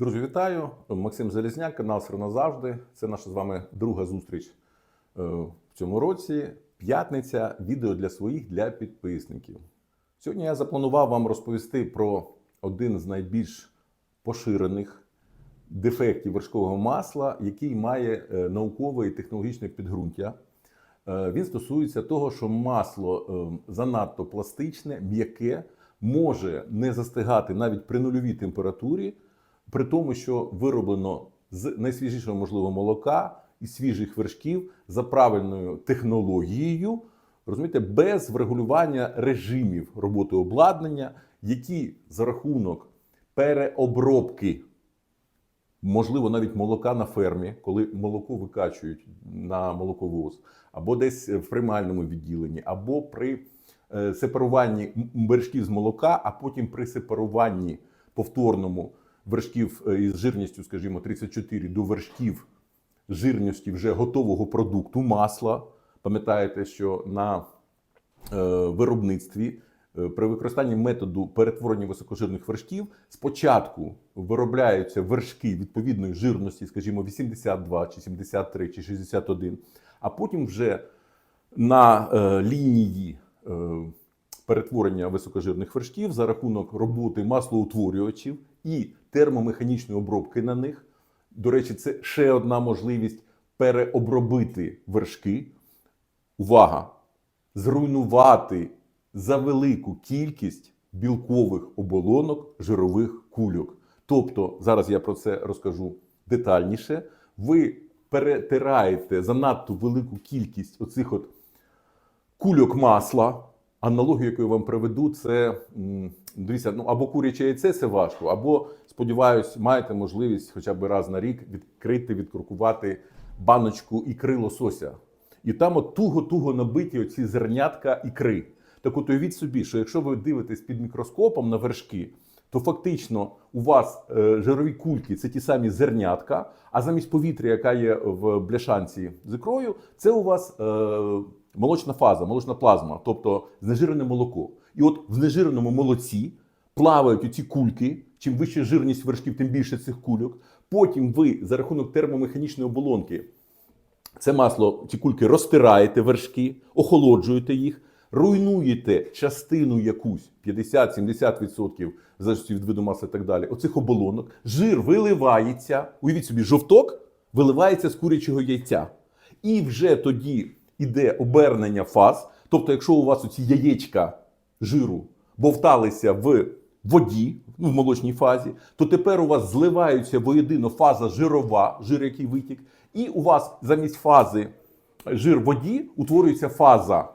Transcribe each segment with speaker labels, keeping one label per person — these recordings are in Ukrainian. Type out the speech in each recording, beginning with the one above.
Speaker 1: Друзі, вітаю! Максим Залізняк, канал «Сир назавжди. Це наша з вами друга зустріч е, в цьому році. П'ятниця, відео для своїх, для підписників. Сьогодні я запланував вам розповісти про один з найбільш поширених дефектів вершкового масла, який має е, наукове і технологічне підґрунтя. Е, Він стосується того, що масло занадто пластичне, м'яке, може не застигати навіть при нульовій температурі, при тому, що вироблено з найсвіжішого можливого молока і свіжих вершків за правильною технологією, розумієте, без врегулювання режимів роботи обладнання, які за рахунок переобробки можливо, навіть молока на фермі, коли молоко викачують на молоковоз, або десь в приймальному відділенні, або при е, сепаруванні вершків з молока, а потім при сепаруванні повторному вершків е, із жирністю, скажімо, 34 до вершків жирності вже готового продукту масла. Пам'ятаєте, що на е, виробництві е, при використанні методу перетворення високожирних вершків спочатку виробляються вершки відповідної жирності, скажімо, 82 чи 73 чи 61, а потім вже на лінії перетворення високожирних вершків за рахунок роботи маслоутворювачів і термомеханічної обробки на них. До речі, це ще одна можливість переобробити вершки. Увага! Зруйнувати за велику кількість білкових оболонок жирових кульок. Тобто, зараз я про це розкажу детальніше. Ви перетираєте занадто велику кількість оцих от кульок масла. Аналогію, яку я вам приведу, це дивіться, ну або куряче яйце це важко, або сподіваюсь, маєте можливість хоча б раз на рік відкрити, відкрукувати баночку ікри лосося. І там от туго-туго набиті оці зернятка ікри. Так от уявіть собі, що якщо ви дивитесь під мікроскопом на вершки, то фактично у вас е, жирові кульки це ті самі зернятка, а замість повітря, яка є в бляшанці з ікрою, це у вас е, молочна фаза, молочна плазма, тобто знежирене молоко. І от в знежиреному молоці плавають оці кульки. Чим вища жирність вершків, тим більше цих кульок. Потім ви за рахунок термомеханічної оболонки це масло, ці кульки розтираєте вершки, охолоджуєте їх, руйнуєте частину якусь 50-70%, в залежності від виду масла і так далі. Оцих оболонок, жир виливається. Уявіть собі, жовток виливається з курячого яйця. І вже тоді йде обернення фаз. Тобто, якщо у вас оці яєчка жиру бовталися в воді, ну, в молочній фазі, то тепер у вас зливаються воєдино фаза жирова, жир, який витік, і у вас замість фази жир в воді утворюється фаза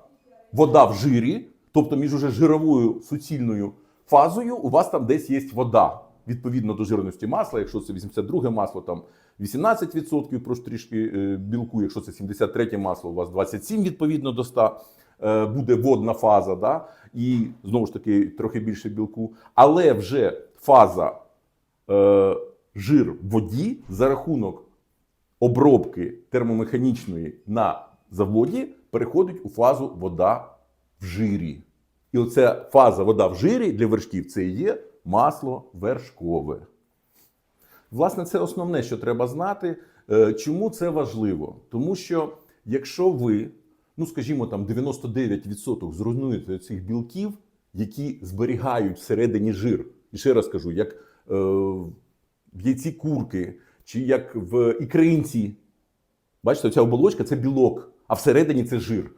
Speaker 1: вода в жирі, тобто між уже жировою суцільною фазою у вас там десь є вода. Відповідно до жирності масла, якщо це 82 масло, там 18% про трішки е, білку, якщо це 73 масло, у вас 27 відповідно до 100 е, буде водна фаза, да? і знову ж таки трохи більше білку. Але вже фаза е, жир в воді за рахунок обробки термомеханічної на заводі переходить у фазу вода в жирі. І оця фаза вода в жирі для вершків це і є масло вершкове. Власне, це основне, що треба знати. Е, Чому це важливо? Тому що якщо ви, ну скажімо, там 99% зруйнуєте цих білків, які зберігають всередині жир, і ще раз кажу, як е, в яйці курки, чи як в ікринці, бачите, ця оболочка це білок, а всередині це жир.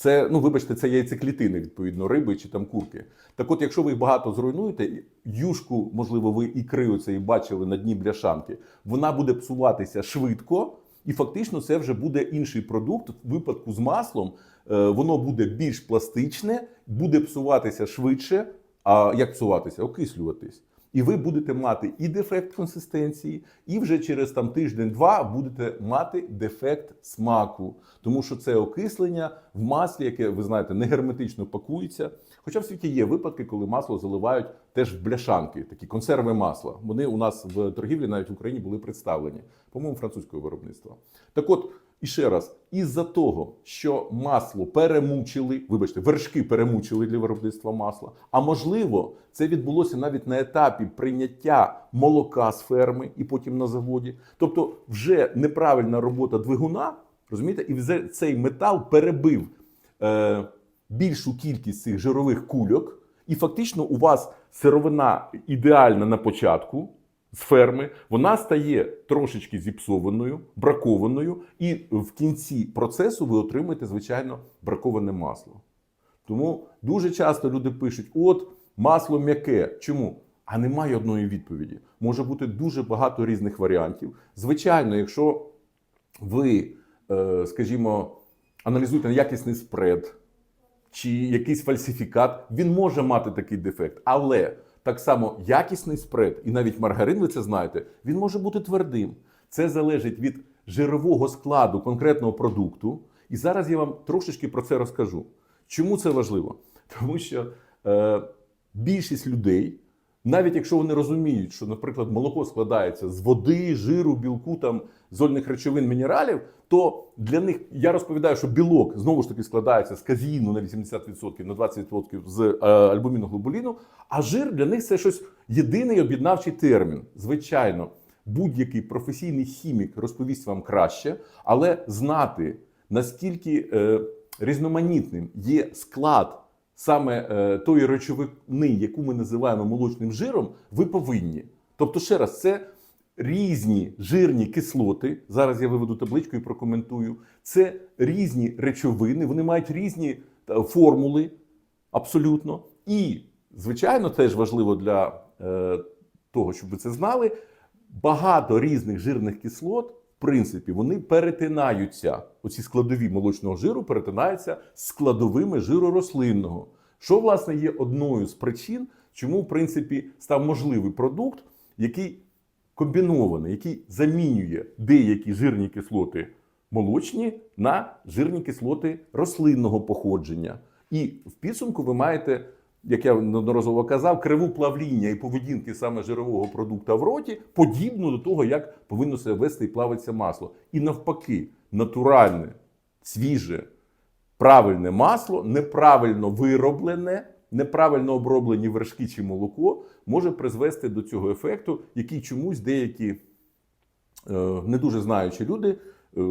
Speaker 1: Це, ну вибачте, це яйцеклітини, відповідно, риби чи там курки. Так от, якщо ви їх багато зруйнуєте, юшку, можливо, ви і ікри оцеї бачили на дні бляшанки, вона буде псуватися швидко, і фактично це вже буде інший продукт. В випадку з маслом е, воно буде більш пластичне, буде псуватися швидше. А як псуватися? Окислюватись. І ви будете мати і дефект консистенції, і вже через там тиждень-два будете мати дефект смаку, тому що це окислення в маслі, яке ви знаєте, не герметично пакується. Хоча в світі є випадки, коли масло заливають теж в бляшанки, такі консерви масла. Вони у нас в торгівлі навіть в Україні були представлені, по-моєму, французького виробництва. Так от І ще раз, із-за того, що масло перемучили, вибачте, вершки перемучили для виробництва масла. А можливо, це відбулося навіть на етапі прийняття молока з ферми і потім на заводі. Тобто, вже неправильна робота двигуна, розумієте, і вже цей метал перебив е, більшу кількість цих жирових кульок, і фактично у вас сировина ідеальна на початку з ферми, вона стає трошечки зіпсованою, бракованою, і в кінці процесу ви отримаєте, звичайно, браковане масло. Тому дуже часто люди пишуть: от масло м'яке. Чому? А немає одної відповіді. Може бути дуже багато різних варіантів. Звичайно, якщо ви, е, скажімо, аналізуєте якісний спред чи якийсь фальсифікат, він може мати такий дефект. Але так само якісний спред, і навіть маргарин, ви це знаєте, він може бути твердим. Це залежить від жирового складу конкретного продукту. І зараз я вам трошечки про це розкажу. Чому це важливо? Тому що е, більшість людей, навіть якщо вони розуміють, що, наприклад, молоко складається з води, жиру, білку, там, зольних речовин, мінералів, то для них я розповідаю, що білок знову ж таки складається з казеїну на 80%, на 20% з е, альбуміноглобуліну, а жир для них це щось єдиний об'єднавчий термін. Звичайно, будь-який професійний хімік розповість вам краще, але знати наскільки е, різноманітним є склад саме е, тої речовини, яку ми називаємо молочним жиром, ви повинні. Тобто, ще раз, це різні жирні кислоти. Зараз я виведу табличку і прокоментую. Це різні речовини, вони мають різні е, формули абсолютно. І, звичайно, теж важливо для е, того, щоб ви це знали. Багато різних жирних кислот, принципі, вони перетинаються. Оці складові молочного жиру перетинаються складовими жиру рослинного. Що, власне, є одною з причин, чому, в принципі, став можливий продукт, який комбінований, який замінює деякі жирні кислоти молочні на жирні кислоти рослинного походження. І в підсумку ви маєте, як я неодноразово казав, криву плавління і поведінки саме жирового продукту в роті, подібну до того, як повинно себе вести і плавиться масло. І навпаки, натуральне, свіже, правильне масло, неправильно вироблене, неправильно оброблені вершки чи молоко може призвести до цього ефекту, який чомусь деякі е, не дуже знаючі люди е,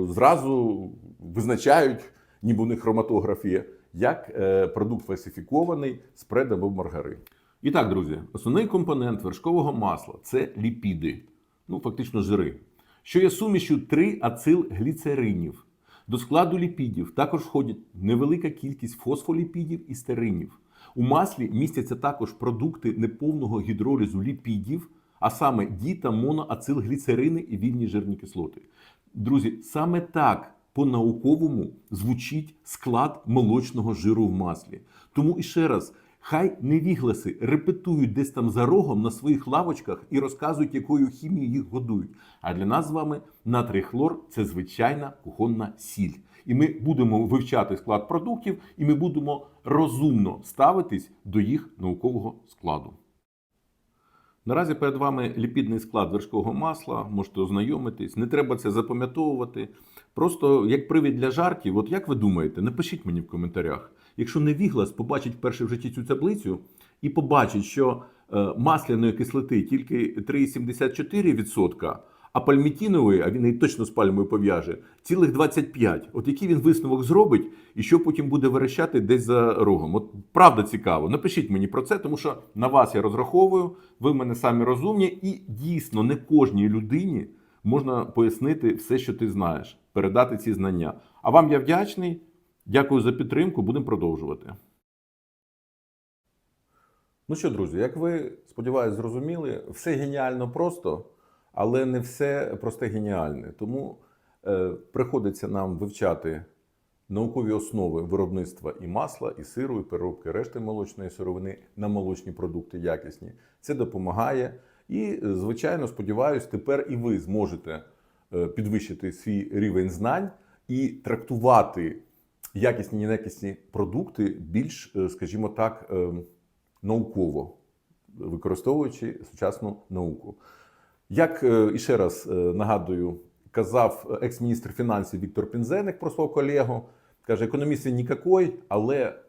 Speaker 1: зразу визначають, ніби у них хроматографія, як е, продукт фальсифікований спред або маргарин. І так, друзі, основний компонент вершкового масла це ліпіди, ну фактично жири, що є сумішю 3 ацилгліцеринів. До складу ліпідів також входять невелика кількість фосфоліпідів і стеринів. У маслі містяться також продукти неповного гідролізу ліпідів, а саме ді та моноацилгліцерини і вільні жирні кислоти. Друзі, саме так по-науковому звучить склад молочного жиру в маслі. Тому і ще раз. Хай невігласи репетують десь там за рогом на своїх лавочках і розказують, якою хімією їх годують. А для нас з вами натрій хлор це звичайна кухонна сіль. І ми будемо вивчати склад продуктів, і ми будемо розумно ставитись до їх наукового складу. Наразі перед вами ліпідний склад вершкового масла, можете ознайомитись, не треба це запам'ятовувати. Просто як привід для жартів, от як ви думаєте, напишіть мені в коментарях. Якщо невіглас побачить вперше в житті цю таблицю і побачить, що е, масляної кислоти тільки 3,74%, а пальмітінової, а він її точно з пальмою пов'яже, цілих 25. От який він висновок зробить, і що потім буде верещати десь за рогом. От правда цікаво. Напишіть мені про це, тому що на вас я розраховую, ви в мене самі розумні, і дійсно не кожній людині можна пояснити все, що ти знаєш, передати ці знання. А вам я вдячний. Дякую за підтримку. Будемо продовжувати. Ну що, друзі, як ви сподіваюся, зрозуміли, все геніально просто, але не все просте геніальне. Тому е, приходиться нам вивчати наукові основи виробництва і масла, і сиру, і переробки решти молочної сировини на молочні продукти якісні. Це допомагає. І, звичайно, сподіваюся, тепер і ви зможете е, підвищити свій рівень знань і трактувати якісні і неякісні продукти більш, е, скажімо так, е, науково, використовуючи сучасну науку. Як е, і ще раз е, нагадую, казав екс-міністр фінансів Віктор Пінзеник про свого колегу. Каже, економісти нікакой, але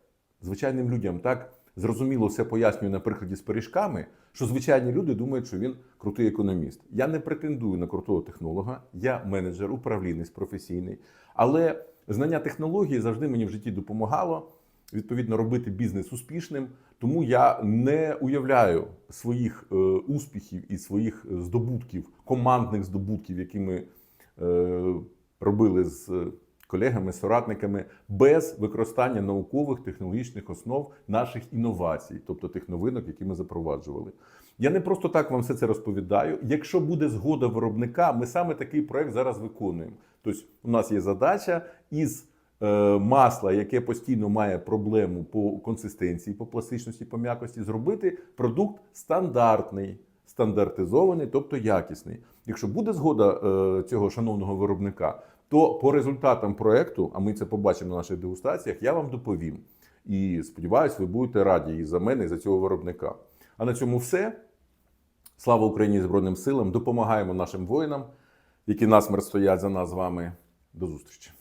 Speaker 1: звичайним людям так зрозуміло все пояснює на прикладі з пиріжками, що звичайні люди думають, що він крутий економіст. Я не претендую на крутого технолога, я менеджер, управлінець професійний. Але знання технології завжди мені в житті допомагало відповідно робити бізнес успішним. Тому я не уявляю своїх е, успіхів і своїх здобутків, командних здобутків, які ми е, робили з е, колегами, соратниками, без використання наукових технологічних основ наших інновацій, тобто тих новинок, які ми запроваджували. Я не просто так вам все це розповідаю. Якщо буде згода виробника, ми саме такий проект зараз виконуємо. Тобто, у нас є задача із е, масла, яке постійно має проблему по консистенції, по пластичності, по м'якості, зробити продукт стандартний, стандартизований, тобто якісний. Якщо буде згода е, цього шановного виробника, то по результатам проекту, а ми це побачимо на наших дегустаціях, я вам доповім. І сподіваюсь, ви будете раді і за мене, і за цього виробника. А на цьому все. Слава Україні Збройним силам! Допомагаємо нашим воїнам, які насмерть стоять за нас з вами. До зустрічі!